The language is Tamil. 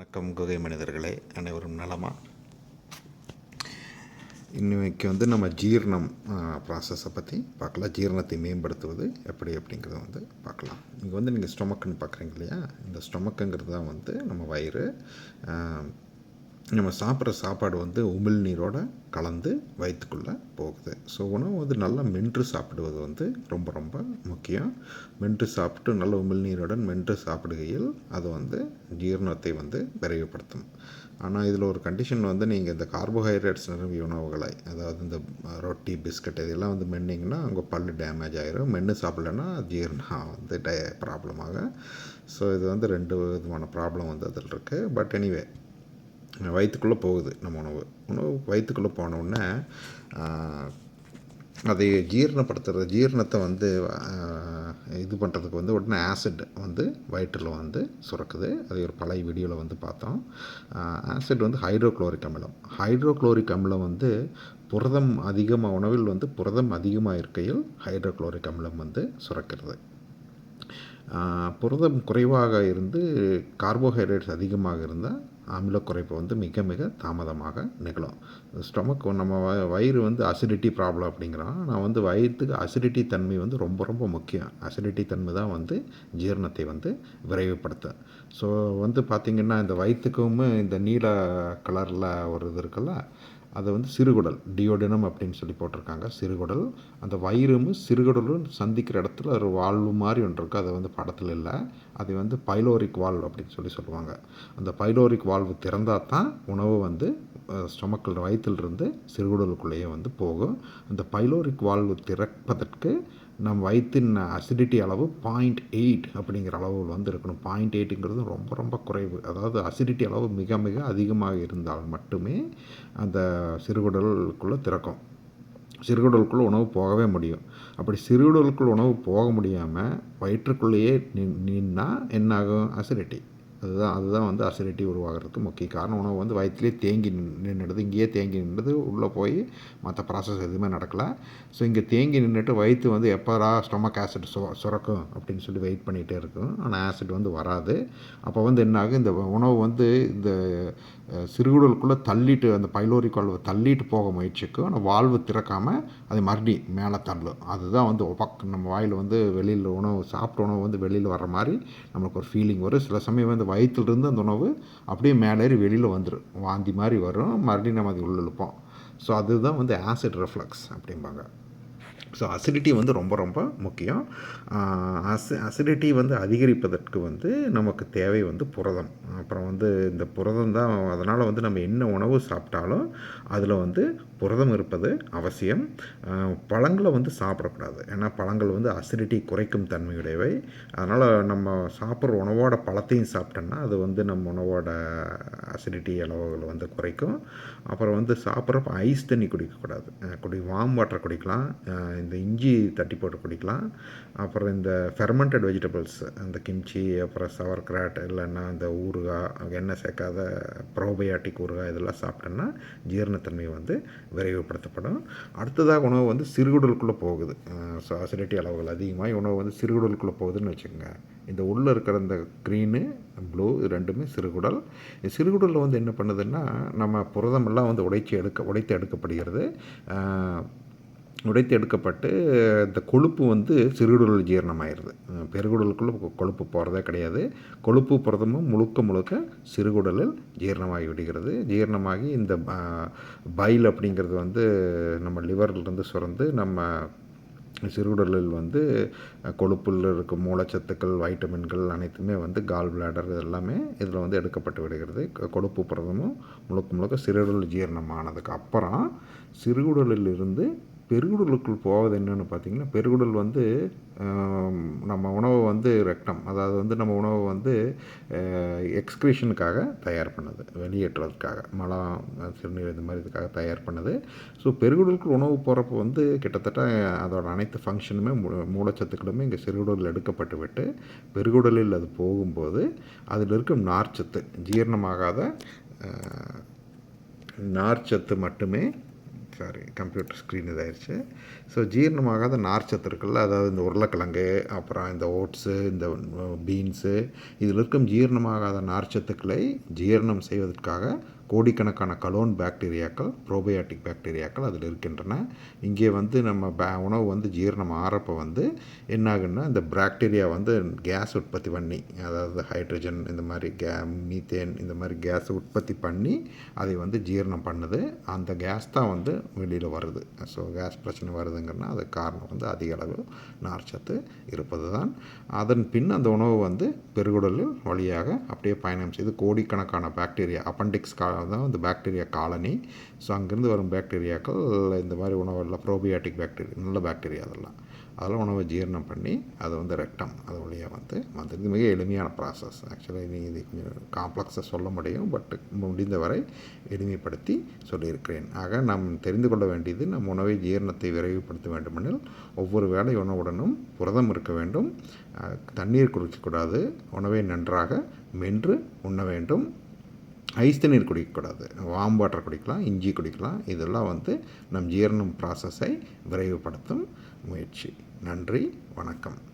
வணக்கம் குகை மனிதர்களே அனைவரும் நலமா? இன்னைக்கு வந்து நம்ம ஜீரணம் ப்ராசஸை பற்றி பார்க்கலாம். ஜீரணத்தை மேம்படுத்துவது எப்படி அப்படிங்கிறத வந்து பார்க்கலாம். இங்கே வந்து நீங்கள் ஸ்டொமக்குன்னு பார்க்குறீங்க இல்லையா? இந்த ஸ்டொமக்குங்கிறது தான் வந்து நம்ம வயிறு நம்ம சாப்பிட்ற சாப்பாடு வந்து உமிழ்நீரோடு கலந்து வயிற்றுக்குள்ளே போகுது. ஸோ உணவு வந்து நல்லா மென்று சாப்பிடுவது வந்து ரொம்ப ரொம்ப முக்கியம். மென்று சாப்பிட்டு நல்ல உமிழ்நீருடன் மென்று சாப்பிடுகையில் அது வந்து ஜீரணத்தை வந்து விரைவுபடுத்தும். ஆனால் இதில் ஒரு கண்டிஷன் வந்து நீங்கள் இந்த கார்போஹைட்ரேட்ஸ் நிரம்பிய உணவுகளை அதாவது இந்த ரொட்டி பிஸ்கட் இதெல்லாம் வந்து மென்னிங்கன்னா உங்கள் பல் டேமேஜ் ஆகிரும் மென்று சாப்பிட்லன்னா ஜீரணம் வந்து டே ப்ராப்ளமாக ஸோ இது வந்து ரெண்டு விதமான ப்ராப்ளம் வந்து அதில் இருக்குது பட் எனிவே வயிற்றுக்குள்ளே போகுது நம்ம உணவு. உணவு வயிற்றுக்குள்ளே போனோடனே அதை ஜீரணப்படுத்துகிற ஜீரணத்தை வந்து இது பண்ணுறதுக்கு வந்து உடனே ஆசிட் வந்து வயிற்றில் வந்து சுரக்குது. அது ஒரு பழைய வீடியோவில் வந்து பார்த்தோம். ஆசிட் வந்து ஹைட்ரோக்ளோரிக் அமிலம். ஹைட்ரோக்ளோரிக் அமிலம் வந்து புரதம் அதிகமாக உணவில் வந்து புரதம் அதிகமாக இருக்கையில் ஹைட்ரோக்ளோரிக் அமிலம் வந்து சுரக்கிறது. புரதம் குறைவாக இருந்து கார்போஹைட்ரேட்ஸ் அதிகமாக இருந்தால் அமிலக்குறைப்பு வந்து மிக மிக தாமதமாக நிகழும். ஸ்டொமக் நம்ம வ- வயிறு வந்து அசிடிட்டி ப்ராப்ளம் அப்படிங்கிறோம் நான் வந்து வயிற்றுக்கு அசிடிட்டி தன்மை வந்து ரொம்ப ரொம்ப முக்கியம். அசிடிட்டி தன்மை தான் வந்து ஜீரணத்தை வந்து விரைவுபடுத்தும். ஸோ வந்து பார்த்திங்கன்னா இந்த வயிற்றுக்கும் இந்த நீல கலரில் ஒரு இது இருக்குல்ல அதை வந்து சிறுகுடல் டியோடினம் அப்படின்னு சொல்லி போட்டிருக்காங்க. சிறுகுடல். அந்த வயிறும் சிறுகுடலும் சந்திக்கிற இடத்துல ஒரு வால்வு மாதிரி ஒன்று இருக்குது அது வந்து படத்தில் இல்லை. அது வந்து பைலோரிக் வால்வ் அப்படின்னு சொல்லி சொல்லுவாங்க. அந்த பைலோரிக் வால்வு திறந்தால் தான் உணவு வந்து ஸ்டொமக்கில் வயிற்றிலிருந்து சிறுகுடலுக்குள்ளேயே வந்து போகும். அந்த பைலோரிக் வால்வு திறப்பதற்கு நம் வயிற்றின் அசிடிட்டி அளவு பாயிண்ட் எயிட் அப்படிங்கிற அளவில் வந்து இருக்கணும் பாயிண்ட் எயிட்டுங்கிறது ரொம்ப ரொம்ப குறைவு. அதாவது அசிடிட்டி அளவு மிக மிக அதிகமாக இருந்தால் மட்டுமே அந்த சிறுகுடலுக்குள்ளே திறக்கும். சிறுகுடலுக்குள்ளே உணவு போகவே முடியும். அப்படி சிறுகுடலுக்குள் உணவு போக முடியாமல் வயிற்றுக்குள்ளேயே நின் நின்னா என்னாகும்? அசிடிட்டி அதுதான் அதுதான் வந்து அசிடிட்டி உருவாகிறதுக்கு முக்கிய காரணம். உணவு வந்து வயிற்றுலேயே தேங்கி நின்றுடுது. இங்கேயே தேங்கி நின்றுது உள்ளே போய் மற்ற ப்ராசஸ் எதுவுமே நடக்கலை. ஸோ இங்கே தேங்கி நின்றுட்டு வயிற்று வந்து எப்போடா ஸ்டொமக் ஆசிட் சு சுரக்கும் அப்படின்னு சொல்லி வெயிட் பண்ணிகிட்டே இருக்கும். ஆனால் ஆசிட் வந்து வராது. அப்போ வந்து என்ன ஆகும்? இந்த உணவு வந்து இந்த சிறுகுடலுக்குள்ளே தள்ளிட்டு அந்த பைலோரிக் வால்வை தள்ளிட்டு போக முயற்சிக்கும். ஆனால் வால்வு திறக்காமல் அது மறுபடி மேலே தள்ளும். அதுதான் வந்து பக்கம் நம்ம வாயில் வந்து வெளியில் உணவு சாப்பிட்ட உணவு வந்து வெளியில் வர்ற மாதிரி நம்மளுக்கு ஒரு ஃபீலிங் வரும். சில சமயம் வந்து வயிற்றுலேருந்து அந்த உணவு அப்படியே மேலேறி வெளியில் வந்துடும் வாந்தி மாதிரி வரும். மறுபடியும் நம்ம அது உள்ள இழுப்போம். ஸோ அதுதான் வந்து ஆசிட் ரெஃப்ளக்ஸ் அப்படிம்பாங்க. ஸோ அசிடிட்டி வந்து ரொம்ப ரொம்ப முக்கியம். அசி அசிடிட்டி வந்து அதிகரிப்பதற்கு வந்து நமக்கு தேவை வந்து புரதம். அப்புறம் வந்து இந்த புரதம் தான் அதனால் வந்து நம்ம என்ன உணவு சாப்பிட்டாலும் அதில் வந்து புரதம் இருப்பது அவசியம். பழங்களை வந்து சாப்பிடக்கூடாது. ஏன்னா பழங்கள் வந்து அசிடிட்டி குறைக்கும் தன்மையுடையவை. அதனால் நம்ம சாப்பிட்ற உணவோட பழத்தையும் சாப்பிட்டோம்னா அது வந்து நம்ம உணவோட அசிடிட்டி அளவுகளை வந்து குறைக்கும். அப்புறம் வந்து சாப்பிட்றப்ப ஐஸ் தண்ணி குடிக்கக்கூடாது. குடி வார்ம் வாட்டர் குடிக்கலாம். இந்த இஞ்சி தட்டி போட்டு குடிக்கலாம். அப்புறம் இந்த ஃபெர்மெண்டட் வெஜிடபிள்ஸ் அந்த கிம்ச்சி அப்புறம் சவர் கிராட் இல்லைன்னா இந்த ஊறுகாய் எண்ணெய் சேர்க்காத ப்ரோபயாட்டிக் ஊறுகாய் இதெல்லாம் சாப்பிட்டோம்னா ஜீரணத்தன்மை வந்து விரைவுபடுத்தப்படும். அடுத்ததாக உணவு வந்து சிறுகுடலுக்குள்ளே போகுது. ஸோ அசிடிட்டி அளவுகள் அதிகமாக உணவு வந்து சிறுகுடலுக்குள்ளே போகுதுன்னு வச்சுக்கோங்க. இந்த உள்ளே இருக்கிற இந்த க்ரீனு ப்ளூ ரெண்டுமே சிறுகுடல். சிறுகுடலில் வந்து என்ன பண்ணுதுன்னா நம்ம புரதமெல்லாம் வந்து உடைச்சி எடுக்க உடைத்து எடுக்கப்படுகிறது. உடைத்து எடுக்கப்பட்டு இந்த கொழுப்பு வந்து சிறுகுடல் ஜீரணமாயிருது. பெருகுடலுக்குள்ளே கொழுப்பு போகிறதே கிடையாது. கொழுப்பு புரதமும் முழுக்க முழுக்க சிறுகுடலில் ஜீரணமாகி விடுகிறது. ஜீரணமாகி இந்த பைல் அப்படிங்கிறது வந்து நம்ம லிவர்லேருந்து சுரந்து நம்ம சிறுகுடலில் வந்து கொழுப்பில் இருக்கும் மூலச்சத்துக்கள் வைட்டமின்கள் அனைத்துமே வந்து கால் பிளாடர் எல்லாமே இதில் வந்து எடுக்கப்பட்டு விடுகிறது. கொழுப்பு புரதமும் முழுக்க முழுக்க சிறுகுடல் ஜீரணமானதுக்கு அப்புறம் சிறுகுடலில் இருந்து பெருகுடலுக்குள் போவது என்னென்னு பார்த்தீங்கன்னா பெருகுடல் வந்து நம்ம உணவை வந்து ரெக்டம் அதாவது வந்து நம்ம உணவை வந்து எக்ஸ்கிரீஷனுக்காக தயார் பண்ணுது வெளியேற்றுறதுக்காக மலம் சிறுநீர் இந்த மாதிரி இதுக்காக தயார் பண்ணுது. ஸோ பெருகுடலுக்குள் உணவு போகிறப்ப வந்து கிட்டத்தட்ட அதோட அனைத்து ஃபங்க்ஷனுமே மூலச்சத்துக்களுமே இங்கே சிறுகுடலில் எடுக்கப்பட்டு விட்டு பெருகுடலில் அது போகும்போது அதில் இருக்கும் நார்ச்சத்து ஜீரணமாகாத நார்ச்சத்து மட்டுமே சாரி கம்ப்யூட்டர் ஸ்க்ரீன் இதாகிடுச்சு ஸோ ஜீரணமாகாத நார்ச்சத்து இருக்குல்ல அதாவது இந்த உருளைக்கிழங்கு அப்புறம் இந்த ஓட்ஸு இந்த பீன்ஸு இதில் இருக்கும் ஜீரணமாகாத நார்ச்சத்துக்களை ஜீரணம் செய்வதற்காக கோடிக்கணக்கான கலோன் பாக்டீரியாக்கள் ப்ரோபயாட்டிக் பாக்டீரியாக்கள் அதில் இருக்கின்றன. இங்கே வந்து நம்ம பே உணவு வந்து ஜீரணம் ஆறப்போ வந்து என்னாகுன்னா இந்த பாக்டீரியா வந்து கேஸ் உற்பத்தி பண்ணி அதாவது ஹைட்ரஜன் இந்த மாதிரி கே மீத்தேன் இந்த மாதிரி கேஸ் உற்பத்தி பண்ணி அதை வந்து ஜீரணம் பண்ணுது. அந்த கேஸ் தான் வந்து வெளியில் வருது. ஸோ கேஸ் பிரச்சனை வருதுங்கன்னா அதுக்கு காரணம் வந்து அதிக அளவு நார்ச்சத்து இருப்பது தான் அதன் பின் அந்த உணவு வந்து பெருகுடலில் வழியாக அப்படியே பயணம் செய்து கோடிக்கணக்கான பாக்டீரியா அப்பண்டிக்ஸ் கா தான் இந்த பாக்டீரியா காலனி ஸோ அங்கேருந்து வரும் பாக்டீரியாக்கள் இந்த மாதிரி உணவெல்லாம் ப்ரோபியாட்டிக் பாக்டீரியா நல்ல பாக்டீரியா அதெல்லாம். அதெல்லாம் உணவை ஜீரணம் பண்ணி அதை வந்து ரெக்டம் அது வழியாக வந்து வந்து மிக எளிமையான ப்ராசஸ் ஆக்சுவலாக நீ இது கொஞ்சம் காம்ப்ளெக்ஸாக சொல்ல முடியும் பட் முடிந்தவரை எளிமைப்படுத்தி சொல்லியிருக்கிறேன். ஆக நாம் தெரிந்து கொள்ள வேண்டியது நம் உணவை ஜீரணத்தை விரைவுபடுத்த வேண்டுமெனில் ஒவ்வொரு வேலை உணவுடனும் புரதம் இருக்க வேண்டும். தண்ணீர் குடிக்கக்கூடாது. உணவை நன்றாக மென்று உண்ண வேண்டும். ஐஸ் தண்ணீர் குடிக்கக்கூடாது. வாம் வாட்டர் குடிக்கலாம் இஞ்சி குடிக்கலாம். இதெல்லாம் வந்து நம் ஜீரணம் ப்ராசஸை விரைவுபடுத்தும் முயற்சி. நன்றி வணக்கம்.